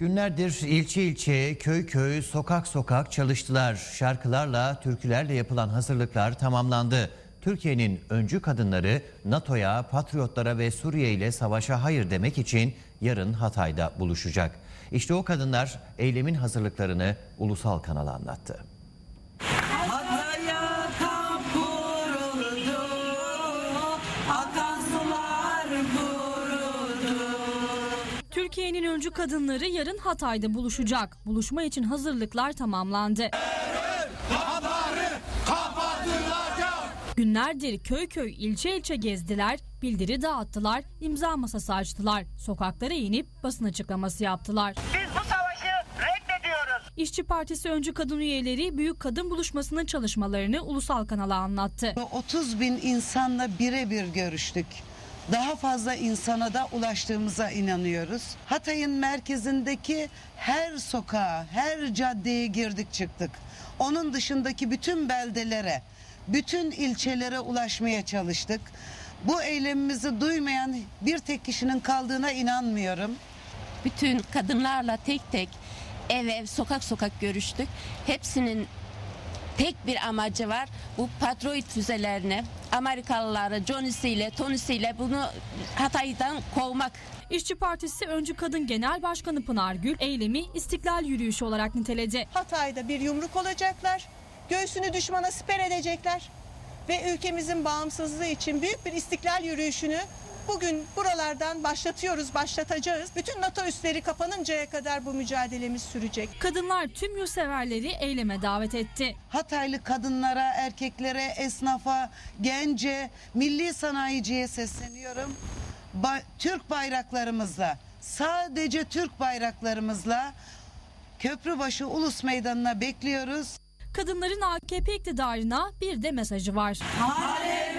Günlerdir ilçe ilçe, köy köy, sokak sokak çalıştılar. Şarkılarla, türkülerle yapılan hazırlıklar tamamlandı. Türkiye'nin öncü kadınları NATO'ya, patriotlara ve Suriye ile savaşa hayır demek için yarın Hatay'da buluşacak. İşte o kadınlar eylemin hazırlıklarını ulusal kanala anlattı. Türkiye'nin öncü kadınları yarın Hatay'da buluşacak. Buluşma için hazırlıklar tamamlandı. Günlerdir köy köy ilçe ilçe gezdiler, bildiri dağıttılar, imza masası açtılar. Sokaklara inip basın açıklaması yaptılar. Biz bu savaşı reddediyoruz. İşçi Partisi öncü kadın üyeleri Büyük Kadın Buluşması'nın çalışmalarını ulusal kanala anlattı. 30 bin insanla birebir görüştük. Daha fazla insana da ulaştığımıza inanıyoruz. Hatay'ın merkezindeki her sokağa, her caddeye girdik çıktık. Onun dışındaki bütün beldelere, bütün ilçelere ulaşmaya çalıştık. Bu eylemimizi duymayan bir tek kişinin kaldığına inanmıyorum. bütün kadınlarla tek tek ev ev sokak sokak görüştük. Hepsinin tek bir amacı var. Bu Patriot füzelerini Amerikalıları Johnny'siyle Tony'siyle bunu Hatay'dan kovmak. İşçi Partisi öncü kadın genel başkanı Pınar Gül eylemi istiklal yürüyüşü olarak niteledi. Hatay'da bir yumruk olacaklar. Göğsünü düşmana siper edecekler. Ve ülkemizin bağımsızlığı için büyük bir istiklal yürüyüşünü bugün buralardan başlatıyoruz, başlatacağız. Bütün NATO üsleri kapanıncaya kadar bu mücadelemiz sürecek. Kadınlar tüm yurtseverleri eyleme davet etti. Hataylı kadınlara, erkeklere, esnafa, gence, milli sanayiciye sesleniyorum. Ba- Türk bayraklarımızla, sadece Türk bayraklarımızla Köprübaşı Ulus Meydanı'na bekliyoruz. Kadınların AKP iktidarına bir de mesajı var. Aleme